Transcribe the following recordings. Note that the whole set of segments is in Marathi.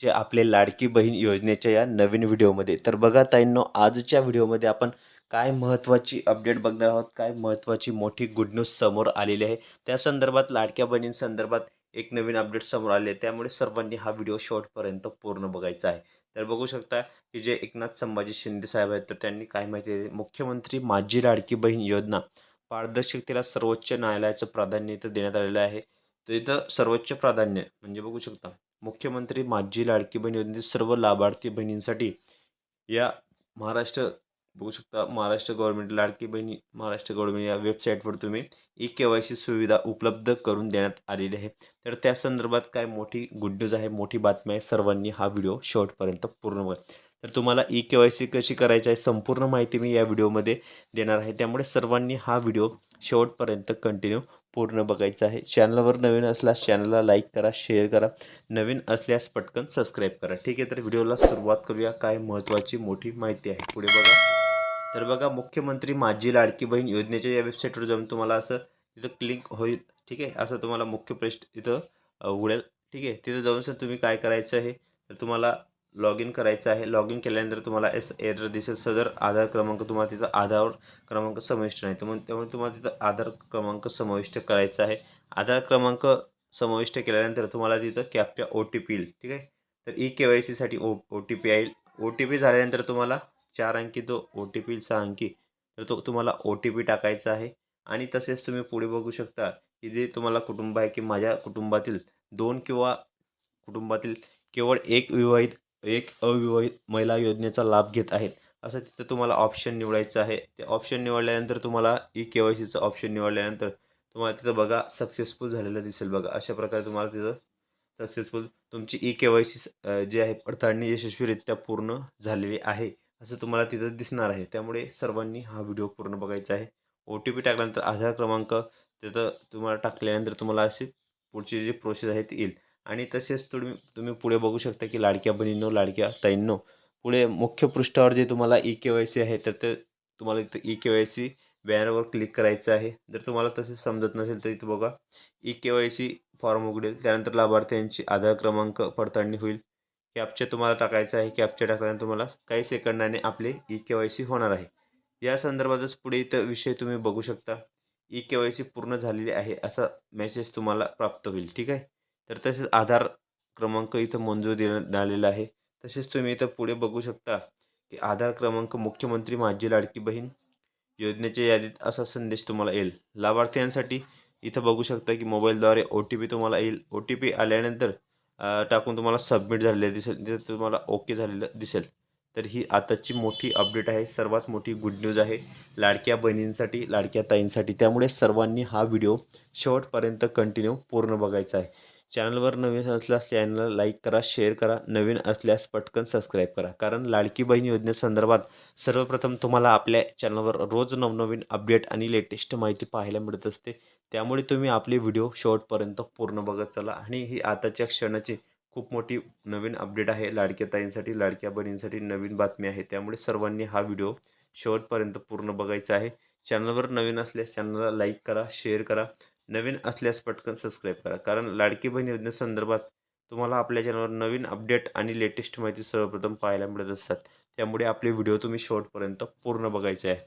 जे आपले लाडकी बहीण योजनेच्या या नवीन व्हिडिओमध्ये. तर बघा ताईंनो आजच्या व्हिडिओमध्ये आपण काय महत्त्वाची अपडेट बघणार आहोत काय महत्त्वाची मोठी गुड न्यूज समोर आलेली आहे. त्या संदर्भात लाडक्या बहिणींसंदर्भात एक नवीन अपडेट समोर आले त्यामुळे सर्वांनी हा व्हिडिओ शॉर्टपर्यंत पूर्ण बघायचा आहे. तर बघू शकता की जे एकनाथ संभाजी शिंदे साहेब आहेत तर त्यांनी काय माहिती दिली? मुख्यमंत्री माझी लाडकी बहीण योजना पारदर्शकतेला सर्वोच्च न्यायालयाचं प्राधान्य इथं देण्यात आलेलं आहे. तर इथं सर्वोच्च प्राधान्य म्हणजे बघू शकता मुख्यमंत्री माझी लाडकी बहीण योजनेतील सर्व लाभार्थी बहिणींसाठी या महाराष्ट्र बघू शकता महाराष्ट्र गव्हर्नमेंट लाडकी बहिणी महाराष्ट्र गव्हर्नमेंट या वेबसाईटवर तुम्ही ई के वाय सी सुविधा उपलब्ध करून देण्यात आलेली आहे. तर त्या संदर्भात काय मोठी गुड न्यूज आहे मोठी बातमी आहे सर्वांनी हा व्हिडिओ शेवटपर्यंत पूर्ण बघा. तर तुम्हाला ई के वाय सी कशी करायची आहे संपूर्ण माहिती मी या व्हिडिओमध्ये देणार आहे. त्यामुळे सर्वांनी हा व्हिडिओ शेवटपर्यंत कंटिन्यू पूर्ण बघायचं आहे. चॅनलवर नवीन असल्यास चॅनलला लाईक करा शेअर करा. नवीन असल्यास पटकन सबस्क्राईब करा. ठीक आहे तर व्हिडिओला सुरुवात करूया. काय महत्त्वाची मोठी माहिती आहे. पुढे बघा. तर बघा मुख्यमंत्री माझी लाडकी बहीण योजनेच्या या वेबसाईटवर जाऊन तुम्हाला असं तिथं क्लिक होईल. ठीक आहे असं तुम्हाला मुख्य पृष्ठ इथं उघडेल. ठीक आहे तिथं जाऊन सर तुम्ही काय करायचं आहे? तर तुम्हाला लॉग इन करायचं आहे. लॉग इन केल्यानंतर तुम्हाला एस एरर दिसेल. सदर आधार क्रमांक तुम्हाला तिथं आधार क्रमांक समाविष्ट नाही. त्यामुळे त्यामुळे तुम्हाला तिथं आधार क्रमांक समाविष्ट करायचा आहे. आधार क्रमांक समाविष्ट केल्यानंतर तुम्हाला तिथं कॅपच्या ओ टी पी येईल. ठीक आहे? तर ई के वाय सीसाठी ओ ओ टी पी येईल. ओ टी पी झाल्यानंतर तुम्हाला चार अंकी तो ओ टी पी सहा अंकी. तर तो तुम्हाला ओ टी पी टाकायचा आहे. आणि तसेच तुम्ही पुढे बघू शकता की जे तुम्हाला कुटुंब आहे की माझ्या कुटुंबातील दोन किंवा कुटुंबातील केवळ एक विवाहित एक अविवाहित महिला योजनेचा लाभ घेत आहेत. असं तिथं तुम्हाला ऑप्शन निवडायचं आहे. ते ऑप्शन निवडल्यानंतर तुम्हाला ई के वाय सीचं ऑप्शन निवडल्यानंतर तुम्हाला तिथं बघा सक्सेसफुल झालेलं दिसेल बघा. अशा प्रकारे तुम्हाला तिथं सक्सेसफुल तुमची ई के वाय सी जी आहे पडताळणी यशस्वीरित्या पूर्ण झालेली आहे. असं तुम्हाला तिथं दिसणार आहे. त्यामुळे सर्वांनी हा व्हिडिओ पूर्ण बघायचा आहे. ओ टी पी टाकल्यानंतर आधार क्रमांक तिथं तुम्हाला टाकल्यानंतर तुम्हाला अशी पुढची जी प्रोसेस आहे ती येईल. आणि तसेच तुम्ही तुम्ही पुढे बघू शकता की लाडक्या बहिणींनो लाडक्या ताईंनो पुढे मुख्य पृष्ठावर जे तुम्हाला ई के वाय सी आहे तर ते तुम्हाला इथं ई के वाय सी बॅनरवर क्लिक करायचं आहे. जर तुम्हाला तसे समजत नसेल तर इथं बघा E K Y C form उघडेल. त्यानंतर लाभार्थ्यांची आधार क्रमांक पडताळणी होईल. कॅपच्या तुम्हाला टाकायचं आहे. कॅपच्या टाकल्यानंतर तुम्हाला काही सेकंदाने आपले ई के वाय सी होणार आहे. या संदर्भातच पुढे इथं विषय तुम्ही बघू शकता. ई के वाय सी पूर्ण झालेली आहे असा मेसेज तुम्हाला प्राप्त होईल. ठीक आहे? तर तसेच आधार क्रमांक इथं मंजूर देण्यात आलेला आहे. तसेच तुम्ही इथं पुढे बघू शकता की आधार क्रमांक मुख्यमंत्री माझी लाडकी बहीण योजनेच्या यादीत असा संदेश तुम्हाला येईल. लाभार्थ्यांसाठी इथं बघू शकता की मोबाईलद्वारे ओ टी पी तुम्हाला येईल. ओ टी पी आल्यानंतर टाकून तुम्हाला सबमिट झालेलं दिसेल. तिथं तुम्हाला ओके झालेलं दिसेल. तर ही आताची मोठी अपडेट आहे. सर्वात मोठी गुड न्यूज आहे. लाडक्या बहिणींसाठी लाडक्या ताईंसाठी. त्यामुळे सर्वांनी हा व्हिडिओ शेवटपर्यंत कंटिन्यू पूर्ण बघायचा आहे. चॅनलवर नवीन असल्यास चॅनलला लाईक करा शेअर करा नवीन असल्यास पटकन सबस्क्राईब करा. कारण लाडकी बहीण योजनेसंदर्भात सर्वप्रथम तुम्हाला आपल्या चॅनलवर रोज नवनवीन अपडेट आणि लेटेस्ट माहिती पाहायला मिळत असते. त्यामुळे तुम्ही आपले व्हिडिओ शेवटपर्यंत पूर्ण बघत चला. आणि ही आताच्या क्षणाची खूप मोठी नवीन अपडेट आहे. लाडक्या ताईंसाठी लाडक्या बहिणींसाठी नवीन बातमी आहे. त्यामुळे सर्वांनी हा व्हिडिओ शेवटपर्यंत पूर्ण बघायचा आहे. चॅनलवर नवीन असल्यास चॅनलला लाईक करा शेअर करा. नवीन असल्यास पटकन सबस्क्राईब करा. कारण लाडकी बहीण योजनेसंदर्भात तुम्हाला आपल्या चॅनलवर नवीन अपडेट आणि लेटेस्ट माहिती सर्वप्रथम पाहायला मिळत असतात. त्यामुळे आपले व्हिडिओ तुम्ही शेवटपर्यंत पूर्ण बघायचे आहे.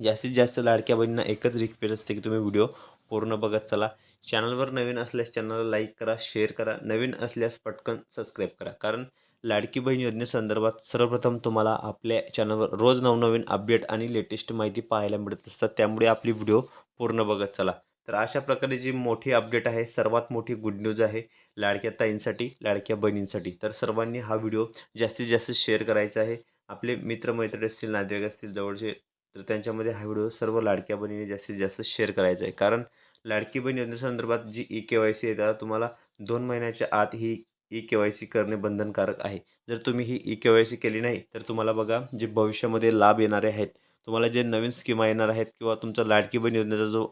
जास्तीत जास्त लाडक्या बहिणींना एकच रिक्वेस्ट असते की तुम्ही व्हिडिओ पूर्ण बघत चला. चॅनलवर नवीन असल्यास चॅनलला लाईक करा शेअर करा. नवीन असल्यास पटकन सबस्क्राईब करा. कारण लाडकी बहीण योजनेसंदर्भात सर्वप्रथम तुम्हाला आपल्या चॅनलवर रोज नवनवीन अपडेट आणि लेटेस्ट माहिती पाहायला मिळत असतात. त्यामुळे आपली व्हिडिओ पूर्ण बघत चला. तर अशा प्रकारे जी मोठी अपडेट आहे सर्वात मोठी गुड न्यूज आहे लाडक्या ताईंसाठी लाडक्या बहिणींसाठी. तर सर्वांनी हा व्हिडिओ जास्तीत जास्त शेअर करायचा आहे. आपले मित्रमैत्रिणी असतील नातेवाईक असतील जवळचे तर त्यांच्यामध्ये हा व्हिडिओ सर्व लाडक्या बहिणीने जास्तीत जास्त शेअर करायचा आहे. कारण लाडकी बहीण योजनेसंदर्भात जी ई के वाय सी आहे त्याला तुम्हाला दोन महिन्याच्या आत ही ई के वाय सी करणे बंधनकारक आहे. जर तुम्ही ही ई के वाय सी केली नाही तर तुम्हाला बघा जे भविष्यामध्ये लाभ येणारे आहेत तुम्हाला जे नवीन स्कीमा येणार आहेत किंवा तुमचा लाडकी बहीण योजनेचा जो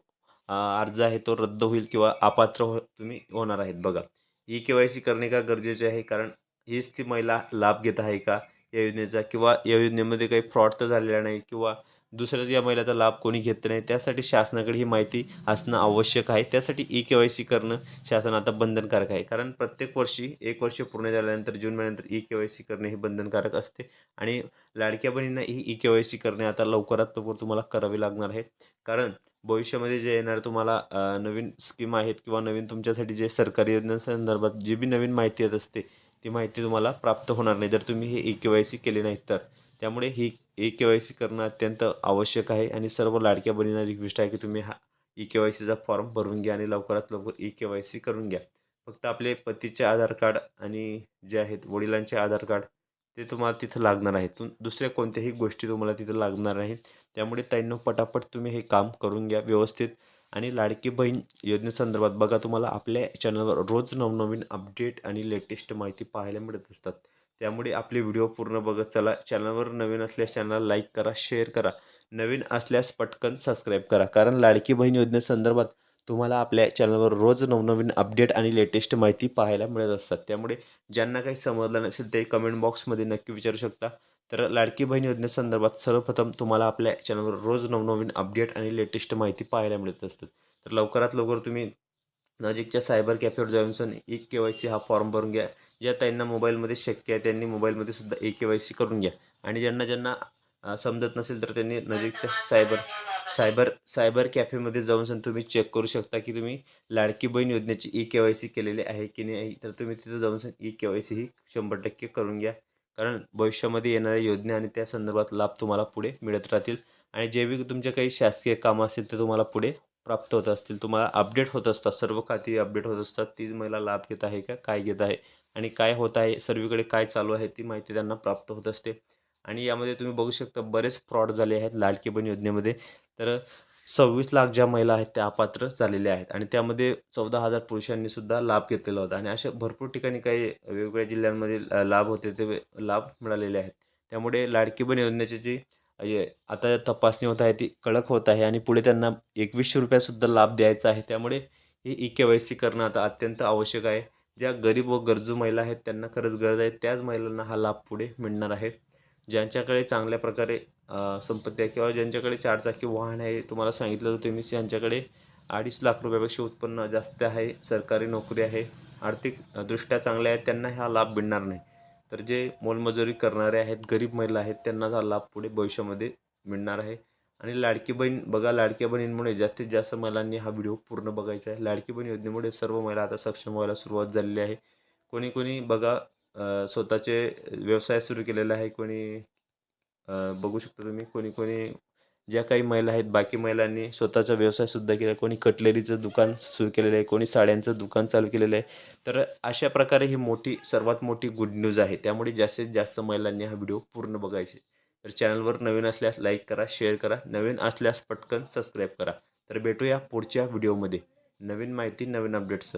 अर्ज आहे तो रद्द होईल किंवा अपात्र हो तुम्ही होणार आहेत. बघा ई के वाय सी करणे का गरजेचे आहे? कारण हीच ती महिला लाभ घेत आहे का या योजनेचा? किंवा या योजनेमध्ये काही फ्रॉड तर झालेला नाही किंवा दुसऱ्याच या महिलाचा लाभ कोणी घेत नाही? त्यासाठी शासनाकडे ही माहिती असणं आवश्यक आहे. त्यासाठी ई के वाय सी करणं शासन आता बंधनकारक आहे. कारण प्रत्येक वर्षी एक वर्ष पूर्ण झाल्यानंतर जून महिन्यानंतर ई के वाय सी करणे हे बंधनकारक असते. आणि लाडक्या बहिणींना ही ई के वाय सी करणे आता लवकरात लवकर तुम्हाला करावी लागणार आहे. कारण भविष्यामध्ये जे येणार तुम्हाला नवीन स्कीम आहेत किंवा नवीन तुमच्यासाठी जे सरकारी योजनांसंदर्भात जी बी नवीन माहिती येत असते ती माहिती तुम्हाला प्राप्त होणार नाही. जर तुम्ही हे ई के वाय सी केले नाहीत तर. त्यामुळे ही ई के वाय सी करणं अत्यंत आवश्यक आहे आणि सर्व लाडक्या बहिणींना रिक्वेस्ट आहे की तुम्ही हा ई के वाय सीचा फॉर्म भरून घ्या आणि लवकरात लवकर ई के वाय सी करून घ्या. फक्त आपले पतीचे आधार कार्ड आणि जे आहेत वडिलांचे आधार कार्ड ते तुम्हाला तिथं लागणार आहे तुम दुसऱ्या कोणत्याही गोष्टी तुम्हाला तिथं लागणार आहेत. त्यामुळे ताईंनो पटापट तुम्ही हे काम करून घ्या व्यवस्थित. आणि लाडकी बहीण योजनेसंदर्भात बघा तुम्हाला आपल्या चॅनलवर रोज नवनवीन अपडेट आणि लेटेस्ट माहिती पाहायला मिळत असतात. त्यामुळे आपले व्हिडिओ पूर्ण बघत चला. चॅनलवर नवीन असल्यास चॅनलला लाईक करा शेअर करा. नवीन असल्यास पटकन सबस्क्राईब करा. कारण लाडकी बहीण योजनेसंदर्भात तुम्हाला आपल्या चॅनलवर रोज नवनवीन अपडेट आणि लेटेस्ट माहिती पाहायला मिळत असतात. त्यामुळे ज्यांना काही समजलं नसेल ते कमेंट बॉक्समध्ये नक्की विचारू शकता. तर लाडकी बहीण योजनेसंदर्भात सर्वप्रथम तुम्हाला आपल्या चॅनलवर रोज नवनवीन अपडेट आणि लेटेस्ट माहिती पाहायला मिळत असतात. तर लवकरात लवकर तुम्ही नजीकच्या सायबर कॅफेवर जाऊन सन ई के वाय सी हा फॉर्म भरून घ्या. ज्या त्यांना मोबाईलमध्ये शक्य आहे त्यांनी मोबाईलमध्ये सुद्धा ई के वाय सी करून घ्या. आणि ज्यांना ज्यांना समजत नसेल तर त्यांनी नजीकच्या सायबर सायबर सायबर कॅफेमध्ये जाऊन सन तुम्ही चेक करू शकता की तुम्ही लाडकी बहीण योजनेची ई के वाय सी केलेली आहे की नाही तर तुम्ही तिथं जाऊन सन ई के वाय सी ही शंभर टक्के करून घ्या. कारण भविष्यामध्ये येणाऱ्या योजना आणि त्या संदर्भात लाभ तुम्हाला पुढे मिळत राहतील. आणि जे बी तुमचे काही शासकीय कामं असतील ते तुम्हाला पुढे प्राप्त होत असतील. तुम्हाला अपडेट होत असतात सर्व खाती अपडेट होत असतात. तीच महिला लाभ घेत आहे का काय घेत आहे आणि काय होत आहे सर्वीकडे काय चालू आहे ती माहिती त्यांना प्राप्त होत असते. आणि यामध्ये तुम्ही बघू शकता बरेच फ्रॉड झाले आहेत लाडकी बहीण योजनेमध्ये. तर सव्वीस लाख ज्या महिला आहेत त्या अपात्र झालेल्या आहेत. आणि त्यामध्ये चौदा हजार पुरुषांनी सुद्धा लाभ घेतलेला होता. आणि अशा भरपूर ठिकाणी काही वेगवेगळ्या जिल्ह्यांमध्ये लाभ होते ते लाभ मिळालेले आहेत. त्यामुळे लाडकी बहीण योजनेची जी आता तपासणी होत आहे ती कडक होत आहे. आणि पुढे त्यांना एकवीसशे रुपयासुद्धा लाभ द्यायचा आहे. त्यामुळे ही ई के वाय सी करणं आता अत्यंत आवश्यक आहे. ज्या गरीब व गरजू महिला आहेत त्यांना खरंच गरज आहे. त्याच महिलांना हा लाभ पुढे मिळणार आहे. ज्यांच्याकडे चांगल्या प्रकारे संपत्ती आहे किंवा ज्यांच्याकडे चारचाकी वाहन आहे तुम्हाला सांगितलं होतं तुम्ही ज्यांच्याकडे अडीच लाख रुपयापेक्षा उत्पन्न जास्त आहे सरकारी नोकरी आहे आर्थिकदृष्ट्या चांगल्या आहेत त्यांना हा लाभ मिळणार नाही. तर जे मोलमजुरी करणारे आहेत गरीब महिला आहेत त्यांना हा लाभ पुढे भविष्यामध्ये मिळणार आहे. आणि लाडकी बहीण बघा लाडक्या बहिणींमुळे जास्तीत जास्त महिलांनी हा व्हिडिओ पूर्ण बघायचा आहे. लाडकी बहीण योजनेमुळे सर्व महिला आता सक्षम व्हायला सुरुवात झालेली आहे. कोणी कोणी बघा स्वतःचे व्यवसाय सुरू केलेला आहे. कोणी बघू शकता तुम्ही कोणी कोणी ज्या काही महिला आहेत बाकी महिलांनी स्वतःचा व्यवसायसुद्धा केला. कोणी कटलरीचं दुकान सुरू केलेलं आहे कोणी साड्यांचं दुकान चालू केलेलं आहे. तर अशा प्रकारे ही मोठी सर्वात मोठी गुड न्यूज आहे. त्यामुळे जास्तीत जास्त महिलांनी हा व्हिडिओ पूर्ण बघायचे. तर चॅनलवर नवीन असल्यास लाईक करा शेअर करा. नवीन असल्यास पटकन सबस्क्राईब करा. तर भेटूया पुढच्या व्हिडिओमध्ये नवीन माहिती नवीन अपडेट्स